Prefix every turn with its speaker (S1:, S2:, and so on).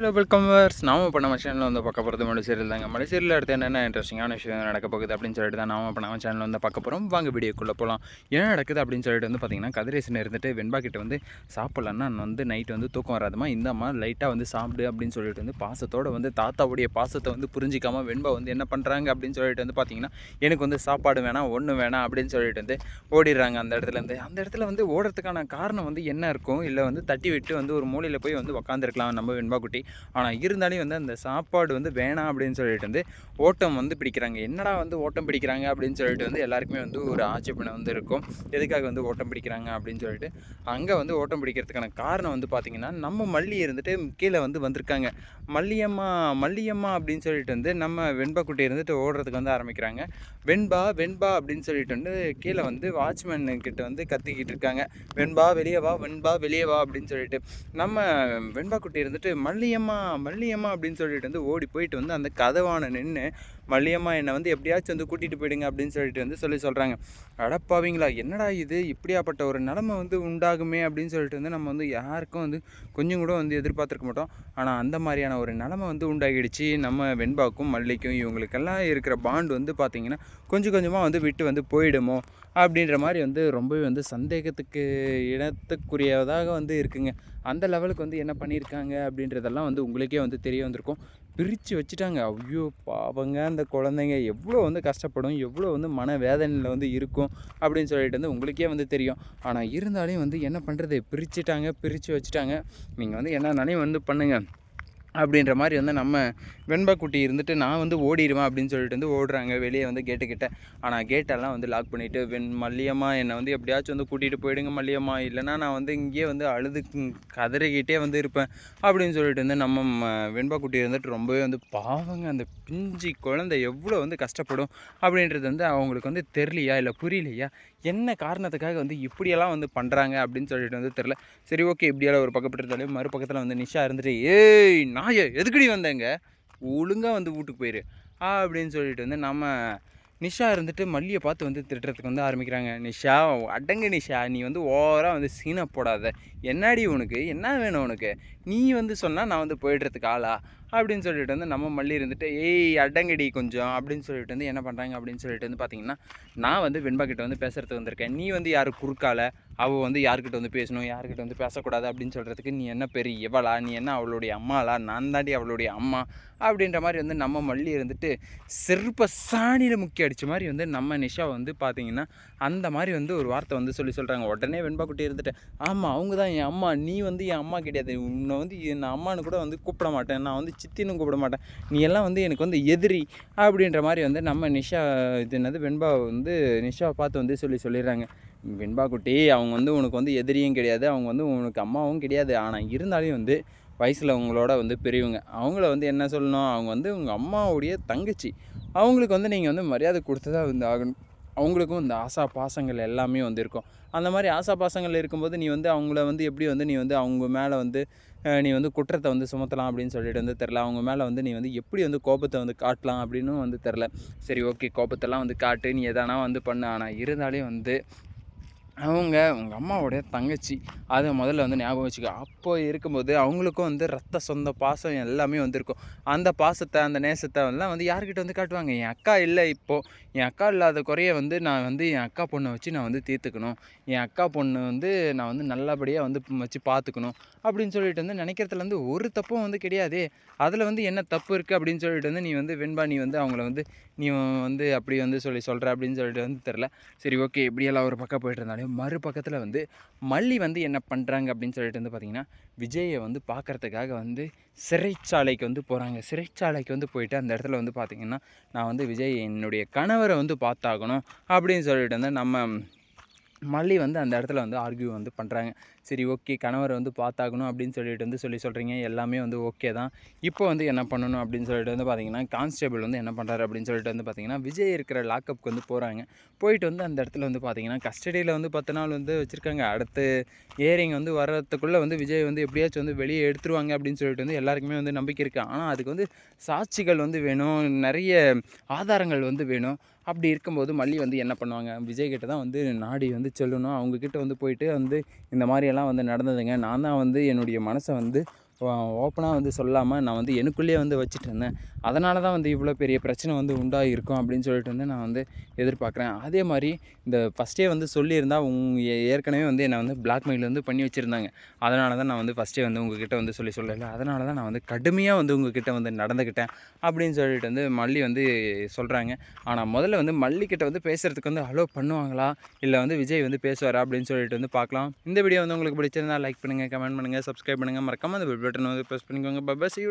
S1: Hello welcome verse நாம இப்போ நம்ம சேனலில் வந்து பார்க்க போகிறது மலைசீரியல் தாங்க. மலைசீரியல் அடுத்து என்னென்ன இன்ட்ரெஸ்டிங்கான விஷயம் நடக்க போகுது அப்படின்னு சொல்லிட்டு தான் நாம இப்போ நம்ம சேனலில் வந்து பார்க்க போகிறோம் வாங்க வீடியோக்குள்ளே போகலாம் என்ன நடக்குது அப்படின்னு சொல்லிட்டு வந்து பார்த்தீங்கன்னா கதிரேசன் இருந்துட்டு வெண்பா கிட்ட வந்து சாப்பிட்லன்னா நான் வந்து நைட் வந்து தூக்கம் வராதுமா இந்தம்மா லைட்டாக வந்து சாப்பிடு அப்படின்னு சொல்லிட்டு வந்து பாசத்தோட வந்து தாத்தாவுடைய பாசத்தை வந்து புரிஞ்சிக்காமல் வெண்பா வந்து என்ன பண்ணுறாங்க அப்படின்னு சொல்லிட்டு வந்து பார்த்தீங்கன்னா எனக்கு வந்து சாப்பாடு வேணாம் ஒன்று வேணாம் அப்படின்னு சொல்லிட்டு வந்து ஓடிடுறாங்க அந்த இடத்துல இருந்து. அந்த இடத்துல வந்து ஓடுறதுக்கான காரணம் வந்து என்ன இருக்கும்? இல்லை வந்து தட்டி விட்டு வந்து ஒரு மூலையில் போய் வந்து உக்காந்துருக்கலாம் நம்ம வெண்பா குட்டி. ஆனால் இருந்தாலும் வந்து அந்த சாப்பாடு வந்து வேணாம் அப்படின்னு சொல்லிட்டு வந்து ஓட்டம் வந்து பிடிக்கிறாங்க. என்னடா வந்து ஓட்டம் பிடிக்கிறாங்க அப்படின்னு சொல்லிட்டு வந்து எல்லாருக்குமே வந்து ஒரு ஆட்சேபனை வந்து இருக்கும். எதுக்காக வந்து ஓட்டம் பிடிக்கிறாங்க அப்படின்னு சொல்லிட்டு அங்கே வந்து ஓட்டம் பிடிக்கிறதுக்கான காரணம் வந்து பார்த்திங்கன்னா நம்ம மல்லி இருந்துட்டு கீழே வந்து வந்திருக்காங்க. மல்லியம்மா மல்லியம்மா அப்படின்னு சொல்லிட்டு வந்து நம்ம வெண்பா குட்டி இருந்துட்டு ஓடுறதுக்கு வந்து ஆரம்பிக்கிறாங்க. வெண்பா வெண்பா அப்படின்னு சொல்லிட்டு வந்து கீழே வந்து வாட்ச்மேன் கிட்ட வந்து கத்திக்கிட்டு இருக்காங்க. வெண்பா வெளியே வா வெண்பா வெளியே வா அப்படின்னு சொல்லிட்டு நம்ம வெண்பா குட்டி இருந்துட்டு மல்லியம்மா மல்லியம்மா அப்படின்னு சொல்லிட்டு வந்து ஓடி போயிட்டு வந்து அந்த கதவான நின்று மல்லியம்மா என்னை வந்து எப்படியாச்சும் வந்து கூட்டிகிட்டு போயிடுங்க அப்படின்னு சொல்லிட்டு வந்து சொல்லி சொல்கிறாங்க அடப்பாவீங்களா என்னடா இது? இப்படியாப்பட்ட ஒரு நிலமை வந்து உண்டாகுமே அப்படின்னு சொல்லிட்டு வந்து நம்ம வந்து யாருக்கும் வந்து கொஞ்சம் கூட வந்து எதிர்பார்த்துருக்க மாட்டோம். ஆனால் அந்த மாதிரியான ஒரு நிலமை வந்து உண்டாகிடுச்சு. நம்ம வெண்பாக்கும் மல்லிக்கும் இவங்களுக்கெல்லாம் இருக்கிற பாண்ட் வந்து பார்த்திங்கன்னா கொஞ்சம் கொஞ்சமாக வந்து விட்டு வந்து போயிடுமோ? அப்படின்ற மாதிரி வந்து ரொம்பவே வந்து சந்தேகத்துக்கு இடத்துக்குரியதாக வந்து இருக்குங்க. அந்த லெவலுக்கு வந்து என்ன பண்ணியிருக்காங்க அப்படின்றதெல்லாம் வந்து உங்களுக்கே வந்து தெரிய வந்திருக்கும். பிரித்து வச்சுட்டாங்க. ஐயோ பாவங்க அந்த குழந்தைங்க எவ்வளோ வந்து கஷ்டப்படும் எவ்வளோ வந்து மன வேதனையில் வந்து இருக்கும் அப்படின்னு சொல்லிட்டு வந்து உங்களுக்கே வந்து தெரியும். ஆனால் இருந்தாலையும் வந்து என்ன பண்ணுறது பிரிச்சுட்டாங்க பிரித்து வச்சுட்டாங்க. நீங்கள் வந்து என்னன்னாலையும் வந்து பண்ணுங்கள் அப்படின்ற மாதிரி வந்து நம்ம வெண்பா குட்டி இருந்துட்டு நான் வந்து ஓடிடுவேன் அப்படின்னு சொல்லிட்டு வந்து ஓடுறாங்க. வெளியே வந்து கேட்டுக்கிட்ட ஆனால் கேட்டெல்லாம் வந்து லாக் பண்ணிவிட்டு வெண் மல்லியம்மா என்னை வந்து எப்படியாச்சும் வந்து கூட்டிகிட்டு போயிடுங்க மல்லியம்மா. இல்லைனா நான் வந்து இங்கேயே வந்து அழுது கதறிக்கிட்டே வந்து இருப்பேன். அப்படின்னு சொல்லிட்டு வந்து நம்ம வெண்பா குட்டி இருந்துட்டு ரொம்பவே வந்து பாவங்க. அந்த பிஞ்சி குழந்தை எவ்வளோ வந்து கஷ்டப்படும் அப்படின்றது வந்து அவங்களுக்கு வந்து தெரியலையா? இல்லை புரியலையா? என்ன காரணத்துக்காக வந்து இப்படியெல்லாம் வந்து பண்ணுறாங்க அப்படின்னு சொல்லிட்டு வந்து தெரில சரி ஓகே இப்படியெல்லாம் ஒரு பக்கப்பட்டு இருந்தாலும் மறுபக்கத்தில் வந்து நிஷா இருந்துட்டு ஏய் நாய எதுக்கடி வந்தேங்க? ஒழுங்காக வந்து வீட்டுக்கு போயிரு. அப்படின்னு சொல்லிட்டு வந்து நம்ம நிஷா இருந்துட்டு மல்லியை பார்த்து வந்து திட்டுறதுக்கு வந்து ஆரம்பிக்கிறாங்க. நிஷா அடங்கு நிஷா நீ வந்து ஓவராக வந்து சீனை போடாத. என்னாடி உனக்கு? என்ன வேணும் உனக்கு? நீ வந்து சொன்னால் நான் வந்து போயிடுறதுக்கு ஆளா? அப்படின்னு சொல்லிட்டு வந்து நம்ம மல்லி இருந்துட்டு ஏய் அடங்கடி கொஞ்சம் அப்படின்னு சொல்லிட்டு வந்து என்ன பண்ணுறாங்க அப்படின்னு சொல்லிட்டு வந்து பார்த்தீங்கன்னா நான் வந்து வெண்பா கிட்ட வந்து பேசுகிறதுக்கு வந்திருக்கேன். நீ வந்து யாரும் குறுக்கால? அவள் வந்து யார்கிட்ட வந்து பேசணும்? யார்கிட்ட வந்து பேசக்கூடாது? அப்படின்னு சொல்கிறதுக்கு நீ என்ன பெரிய இவளா? நீ என்ன அவளுடைய அம்மாலா நான் தாண்டி அவளுடைய அம்மா? அப்படின்ற மாதிரி வந்து நம்ம மல்லி இருந்துட்டு செருப்ப சாணியில் முக்கிய அடித்த மாதிரி வந்து நம்ம நிஷா வந்து பார்த்தீங்கன்னா அந்த மாதிரி வந்து ஒரு வார்த்தை வந்து சொல்லி சொல்கிறாங்க உடனே வெண்பா குட்டி இருந்துட்டு ஆமாம் அவங்க தான் என் அம்மா. நீ வந்து என் அம்மா கிடையாது. உன்னை வந்து என் அம்மானு கூட வந்து கூப்பிட மாட்டேன். நான் வந்து சித்தின்னு கூப்பிட மாட்டேன் நீ எல்லாம் வந்து எனக்கு வந்து எதிரி அப்படின்ற மாதிரி வந்து நம்ம நிஷா இது என்னது வெண்பா வந்து நிஷாவை பார்த்து வந்து சொல்லி சொல்லிடுறாங்க. வெண்பா குட்டி அவங்க வந்து உனக்கு வந்து எதிரியும் கிடையாது அவங்க வந்து உனக்கு அம்மாவும் கிடையாது. ஆனால் இருந்தாலும் வந்து வயசில் அவங்களோட வந்து பெரியவங்க அவங்கள வந்து என்ன சொல்லணும்? அவங்க வந்து உங்கள் அம்மாவுடைய தங்கச்சி. அவங்களுக்கு வந்து நீங்கள் வந்து மரியாதை கொடுத்து தான் வந்து ஆகணும். அவங்களுக்கும் இந்த ஆசா பாசங்கள் எல்லாமே வந்து இருக்கும். அந்த மாதிரி ஆசா பாசங்கள் இருக்கும்போது நீ வந்து அவங்கள வந்து எப்படி வந்து நீ வந்து அவங்க மேலே வந்து நீ வந்து குற்றத்தை வந்து சுமத்தலாம் அப்படின்னு சொல்லிட்டு வந்து தெரில அவங்க மேலே வந்து நீ வந்து எப்படி வந்து கோபத்தை வந்து காட்டலாம் அப்படின்னு வந்து தெரில சரி ஓகே கோபத்தெல்லாம் வந்து காட்டு. நீ எதனா வந்து பண்ணு. ஆனால் இருந்தாலே வந்து அவங்க உங்கள் அம்மாவுடைய தங்கச்சி அதை முதல்ல வந்து ஞாபகம் வச்சுக்க. அப்போ இருக்கும்போது அவங்களுக்கும் வந்து ரத்த சொந்த பாசம் எல்லாமே வந்திருக்கும். அந்த பாசத்தை அந்த நேசத்தை எல்லாம் வந்து யார்கிட்ட வந்து காட்டுவாங்க? என் அக்கா இல்லை இப்போது என் அக்கா இல்லாத குறைய வந்து நான் வந்து என் அக்கா பொண்ணை வச்சு நான் வந்து தீர்த்துக்கணும். என் அக்கா பொண்ணு வந்து நான் வந்து நல்லபடியாக வந்து வச்சு பார்த்துக்கணும். அப்படின்னு சொல்லிட்டு வந்து நினைக்கிறதுல வந்து ஒரு தப்பும் வந்து கிடையாது. அதில் வந்து என்ன தப்பு இருக்குது அப்படின்னு சொல்லிட்டு வந்து நீ வந்து வெண்பா நீ வந்து அவங்கள வந்து நீ வந்து அப்படி வந்து சொல்லி சொல்கிற அப்படின்னு சொல்லிட்டு வந்து தெரில சரி ஓகே இப்படியெல்லாம் ஒரு பக்கம் போயிட்டு இருந்தாலும் மறுபக்கத்தில் வந்து மல்லி வந்து என்ன பண்ணுறாங்க அப்படின்னு சொல்லிட்டு வந்து பார்த்திங்கன்னா விஜயை வந்து பார்க்குறதுக்காக வந்து சிறைச்சாலைக்கு வந்து போகிறாங்க சிறைச்சாலைக்கு வந்து போயிட்டு அந்த இடத்துல வந்து பார்த்திங்கன்னா நான் வந்து விஜய் என்னுடைய கணவரை வந்து பார்த்தாகணும் அப்படின்னு சொல்லிட்டு வந்து நம்ம மல்லி வந்து அந்த இடத்துல வந்து ஆர்கியூ வந்து பண்ணுறாங்க சரி ஓகே கணவரை வந்து பார்த்தாகணும் அப்படின்னு சொல்லிட்டு வந்து சொல்லி சொல்கிறீங்க எல்லாமே வந்து ஓகே தான். இப்போ வந்து என்ன பண்ணணும் அப்படின்னு சொல்லிட்டு வந்து பார்த்தீங்கன்னா கான்ஸ்டேபிள் வந்து என்ன பண்ணுறாரு அப்படின்னு சொல்லிட்டு வந்து பார்த்தீங்கன்னா விஜய் இருக்கிற லாக்கப்புக்கு வந்து போகிறாங்க போயிட்டு வந்து அந்த இடத்துல வந்து பார்த்தீங்கன்னா கஸ்டடியில் வந்து பத்து நாள் வந்து வச்சுருக்காங்க. அடுத்து ஏரிங் வந்து வர்றதுக்குள்ளே வந்து விஜய் வந்து எப்படியாச்சும் வந்து வெளியே எடுத்துருவாங்க அப்படின்னு சொல்லிட்டு வந்து எல்லாருக்குமே வந்து நம்பிக்கை இருக்குது ஆனால் அதுக்கு வந்து சாட்சிகள் வந்து வேணும். நிறைய ஆதாரங்கள் வந்து வேணும். அப்படி இருக்கும்போது மல்லி வந்து என்ன பண்ணுவாங்க? விஜய் கிட்ட தான் வந்து நாடி வந்து சொல்லணும். அவங்கக்கிட்ட வந்து போயிட்டு வந்து இந்த மாதிரியெல்லாம் வந்து நடந்ததுங்க. நான் தான் வந்து என்னுடைய மனசை வந்து ஓப்பனாக வந்து சொல்லாமல் நான் வந்து எனக்குள்ளேயே வந்து வச்சுட்டு இருந்தேன். அதனால தான் வந்து இவ்வளோ பெரிய பிரச்சனை வந்து உண்டாகிருக்கும் அப்படின்னு சொல்லிட்டு வந்து நான் வந்து எதிர்பார்க்குறேன். அதே மாதிரி இந்த ஃபஸ்ட்டே வந்து சொல்லியிருந்தால் உங் ஏற்கனவே வந்து என்னை வந்து பிளாக்மெயில் வந்து பண்ணி வச்சுருந்தாங்க. அதனால தான் நான் வந்து ஃபஸ்ட்டே வந்து உங்ககிட்ட வந்து சொல்லி சொல்லலை. அதனால தான் நான் வந்து கடுமையாக வந்து உங்ககிட்ட வந்து நடந்துக்கிட்டேன் அப்படின்னு சொல்லிட்டு வந்து மல்லி வந்து சொல்கிறாங்க ஆனால் முதல்ல வந்து மல்லிக்கிட்ட வந்து பேசுகிறதுக்கு வந்து அலோவ் பண்ணுவாங்களா? இல்லை வந்து விஜய் வந்து பேசுவாரா அப்படின்னு சொல்லிட்டு வந்து பார்க்கலாம். இந்த வீடியோ வந்து உங்களுக்கு பிடிச்சிருந்தா லைக் பண்ணுங்கள் கமெண்ட் பண்ணுங்கள் சப்ஸ்கிரைப் பண்ணுங்கள் மறக்காமல் அந்த பட்டன் வந்து ப்ரெஸ் பண்ணிக்கோங்க. பப்பா சி